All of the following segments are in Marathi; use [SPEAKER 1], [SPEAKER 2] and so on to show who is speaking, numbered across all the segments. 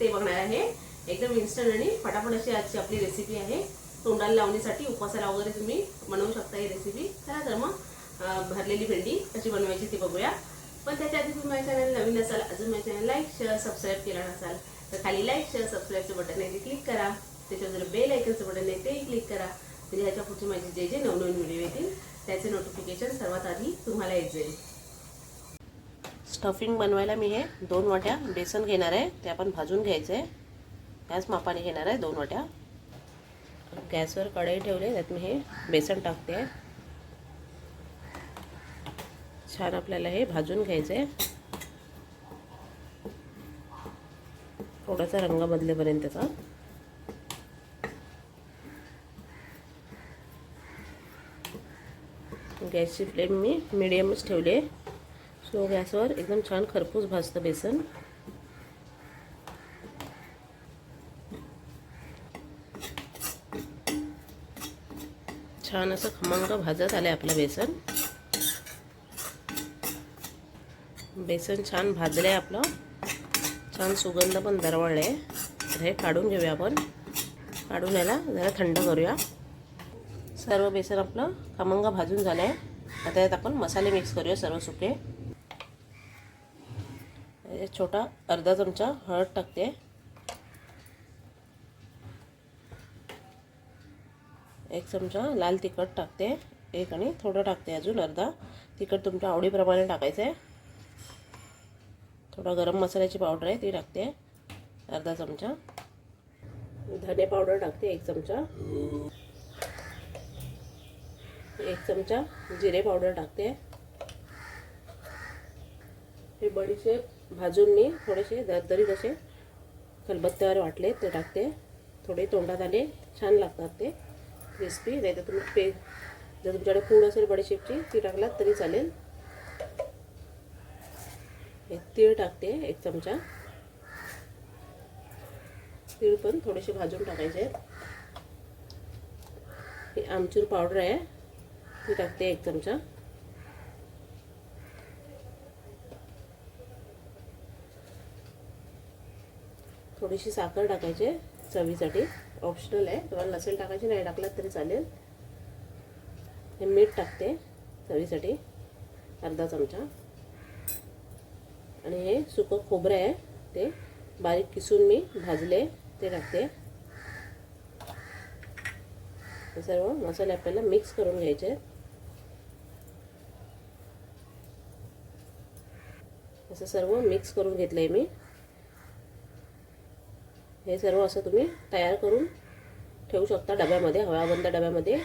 [SPEAKER 1] ते बघणार आहे. एकदम इन्स्टंट आणि फटाफट अशी आजची आपली रेसिपी आहे. तोंडाला लावण्यासाठी उपवासाला वगैरे तुम्ही बनवू शकता ही रेसिपी चला तर मग भरलेली भेंडी कशी बनवायची ती बघूया. पण त्याच्या आधी तुम्ही माझ्या चॅनल नवीन असाल अजून माझ्या चॅनल लाईक शेअर सबस्क्राईब केला नसाल तर खाली लाईक शेअर सबस्क्राईबचं बटन आहे ते क्लिक करा. त्याच्यावर जर बेल ऐकनचं बटन आहे ते क्लिक करा. म्हणजे ह्याच्या पुढचे माझे जे जे नवनवीन व्हिडिओ येतील त्याचे नोटिफिकेशन सर्वात आधी तुम्हाला येत जाईल. स्टफिंग बनवायला मी हे दोन वाट्या बेसन घेणार आहे. ते आपण भाजून घ्यायचं आहे. त्याच मापाने घेणार आहे दोन वाट्या. गॅसवर कढई ठेवले त्यात मी हे बेसन टाकते छान आपल्याला हे भाजून घ्यायचं आहे. थोडासा रंग बदलेपर्यंतचा गॅसची फ्लेम मी मिडियमच ठेवली आहे. स्लो गॅसवर एकदम छान खरपूस भाजतं बेसन. छान असं खमंग भाजत आलं आपलं बेसन. बेसन छान भाजलं आहे आपलं. छान सुगंध पण दरवळले आहे तर हे काढून घेऊया आपण. काढून याला जरा थंड करूया. सर्व बेसन आपलं खमंग भाजून झालं आहे आता यात आपण मसाले मिक्स करूया सर्व सुके. यात छोटा अर्धा चमचा हळद टाकते. एक चमचा लाल तिखट टाकते. एक आणि थोडं टाकते अजून अर्धा. तिखट तुमच्या आवडीप्रमाणे टाकायचं आहे थोडा गरम मसाल्याची पावडर आहे ती टाकते. अर्धा चमचा. धने पावडर टाकते एक चमचा. एक चमचा जिरे पावडर टाकते. हे बडीशेप भाजून मी थोडेसे दरदरीत असे खलबत्त्यावर वाटले ते टाकते. थोडे तोंडात आले छान लागतात ते. क्रिस्पी नाही तर तुम्ही पे जर तुमच्याकडे पूड असेल बडीशेपची ती टाकलात तरी चालेल. हे तीळ टाकते एक चमचा. तीळ पण थोडेसे भाजून टाकायचे. हे आमचूर पावडर आहे ती टाकते एक चमचा. थोडीशी साखर टाकायची चवीसाठी. ऑप्शनल आहे. तुम्हाला नसेल टाकायची नाही टाकलात तरी चालेल. हे मीठ टाकते चवीसाठी. अर्धा चमचा. आणि हे सुकं खोबरं आहे. ते बारीक किसून मी भाजले ते टाकते. हे सर्व मसाले आपल्याला मिक्स करून घ्यायचे आहेत. असं सर्व मिक्स करून घेतलं आहे मी. हे सर्व असं तुम्ही तयार करून ठेवू शकता डब्यामध्ये हवाबंद डब्यामध्ये.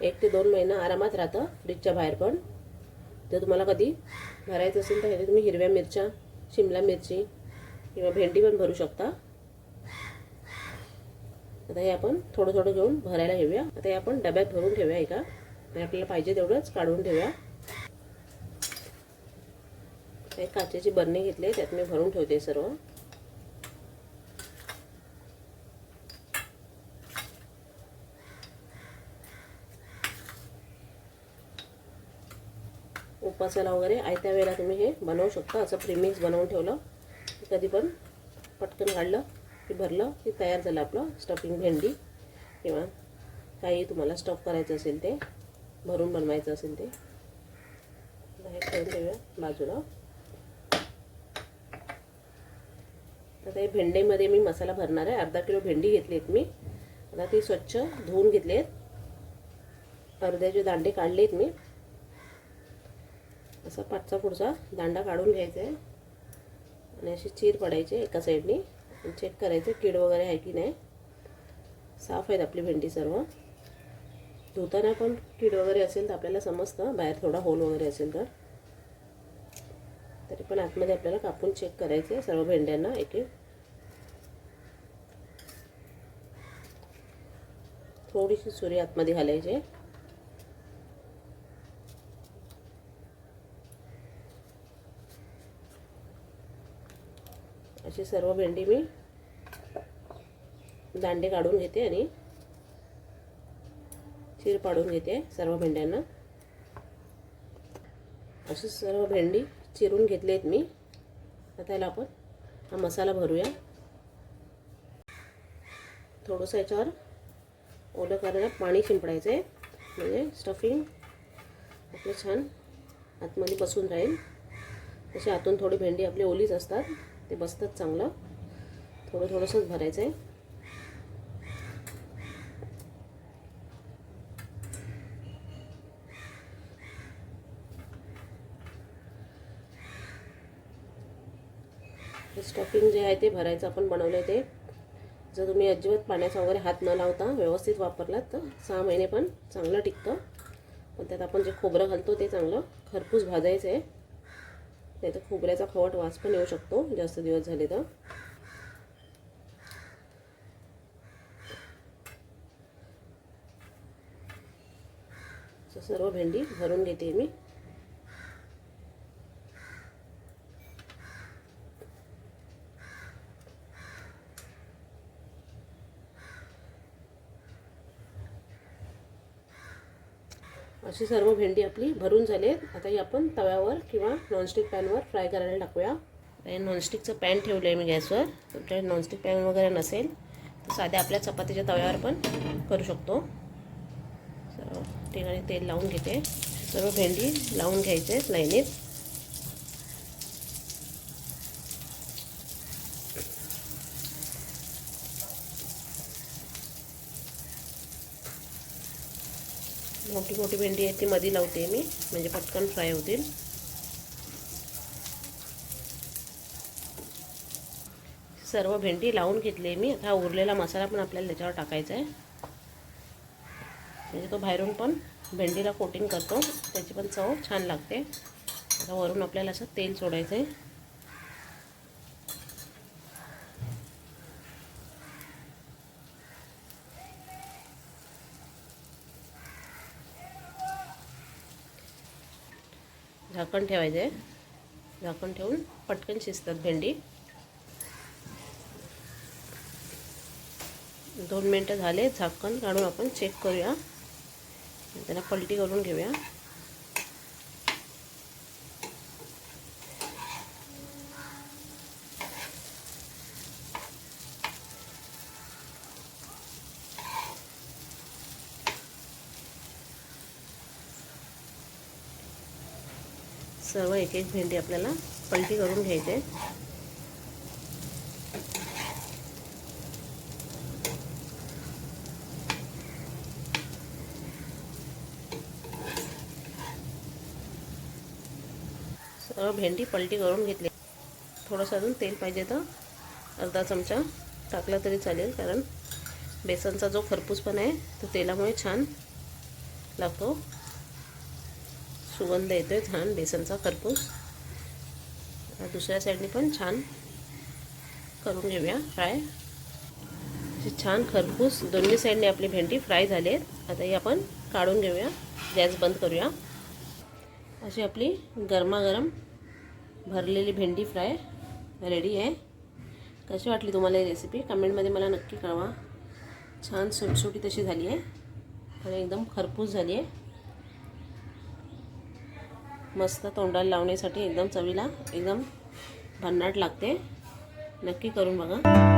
[SPEAKER 1] एक ते दोन महिना आरामात राहतं फ्रीजच्या बाहेर पण. जर तुम्हाला कधी भरायचं असेल तर ह्याच्यात तुम्ही हिरव्या मिरच्या शिमला मिरची किंवा भेंडी पण भरू शकता. आता हे आपण थोडं थोडं घेऊन भरायला घेऊया. आता हे आपण डब्यात भरून ठेवूया एका. आणि आपल्याला पाहिजे तेवढंच काढून ठेवूया. एक काचेची बरणी घेतली त्यात मी भरून ठेवते सर्व. उपवासाला वगैरे आयत्या वेळेला तुम्ही हे बनवू शकता. असं प्रीमिक्स बनवून ठेवलं. कधी पण पटकन काढलं की भरलं की तयार झालं आपलं स्टफिंग भेंडी. किंवा काही तुम्हाला स्टफ करायचं असेल ते भरून बनवायचं असेल ते. हे ठेवून ठेवूया बाजूला. आता हे भेंडीमध्ये मी मसाला भरणार आहे. अर्धा किलो भेंडी घेतली आहेत मी. आता ती स्वच्छ धुवून घेतली आहेत अर्ध्याचे दांडे काढले आहेत मी असा पाचचा पुढचा दांडा काढून घ्यायचा आहे. आणि अशी चीर पडायची एका साईडनी चेक करायचं कीड वगैरे आहे की नाही. साफ आहेत आपली भेंडी सर्व. धुताना पण कीड वगैरे असेल तर आपल्याला समजतं. बाहेर थोडा होल वगैरे असेल तर. तरी पण आतमध्ये आपल्याला कापून चेक करायचं आहे सर्व भेंड्यांना एक. एक थोडीशी सुरी आतमध्ये घालायची अशी सर्व भेंडी मी दांडे काढून घेते आणि चीर पाडून घेते सर्व भेंड्यांना. अशी सर्व भेंडी चिरून घेतली आहेत मी. आता याला आपण हा मसाला भरूया. थोडंसं याच्यावर ओलं करायला पाणी शिंपडायचं आहे म्हणजे स्टफिंग आपलं छान आतमध्ये बसून राहील. तशी आतून थोडी भेंडी आपली ओलीच असतात. ते बसतात चांगलं. थोडं थोडंसंच भरायचं आहे स्टफिंग जे आहे ते भरायचं आपण बनवलं ते. जर तुम्ही अजिबात पाण्याचा वगैरे हात न लावता व्यवस्थित वापरलात तर सहा महिने पण चांगलं टिकतं. पण त्यात आपण जे खोबरं घालतो ते चांगलं खरपूस भाजायचं आहे नाही तर खोबऱ्याचा खवट वास पण येऊ शकतो. जास्त दिवस झाले तर. सर्व भेंडी भरून घेते मी. अशी सर्व भेंडी आपली भरून झाली आता ही आपण तव्यावर किंवा नॉनस्टिक पॅनवर फ्राय करायला टाकूया. हे नॉनस्टिकचं पॅन ठेवलं आहे मी गॅसवर. तुमच्याकडे नॉनस्टिक पॅन वगैरे नसेल तर साध्या आपल्या चपातीच्या तव्यावर पण करू शकतो. सर्व ठिकाणी तेल लावून घेते. सर्व भेंडी लावून घ्यायचे लाईनीत. मोठी मोठी भेंडी आहे ती मध्ये लावते मी म्हणजे पटकन फ्राय होतील. सर्व भेंडी लावून घेतली मी. आता उरलेला मसाला पण आपल्याला त्याच्यावर टाकायचा आहे. म्हणजे तो बाहेरून पण भेंडीला कोटिंग करतो. त्याची पण चव छान लागते. आता वरून आपल्याला असं तेल सोडायचं आहे झाकण ठेवायचं आहे झाकण ठेवून पटकन शिजतात भेंडी. दोन मिनटं झाले झाकण काढून आपण चेक करूया. त्याला पलटी करून घेऊया. सर्व एक एक भेंडी आपल्याला पलटी करून घ्यायचे. सर्व भेंडी पलटी करून घेतली. थोडंसं अजून तेल पाहिजे तर अर्धा चमचा टाकला तरी चालेल कारण बेसनचा जो खरपूसपणा आहे तो तेलामुळे छान लागतो. सुगंध येतो आहे छान बेसनचा खरपूस. दुसऱ्या साईडने पण छान करून घेऊया फ्राय अशी छान खरपूस. दोन्ही साईडने आपली भेंडी फ्राय झाली आहेत. आता ही आपण काढून घेऊया. गॅस बंद करूया. अशी आपली गरमागरम भरलेली भेंडी फ्राय रेडी आहे. कशी वाटली तुम्हाला ही रेसिपी कमेंटमध्ये मला नक्की कळवा. छान सुटसुटी तशी झाली आहे. आणि एकदम खरपूस झाली आहे. मस्त तोंडाला लावण्यासाठी एकदम चवीला एकदम भन्नाट लागते. नक्की करून बघा.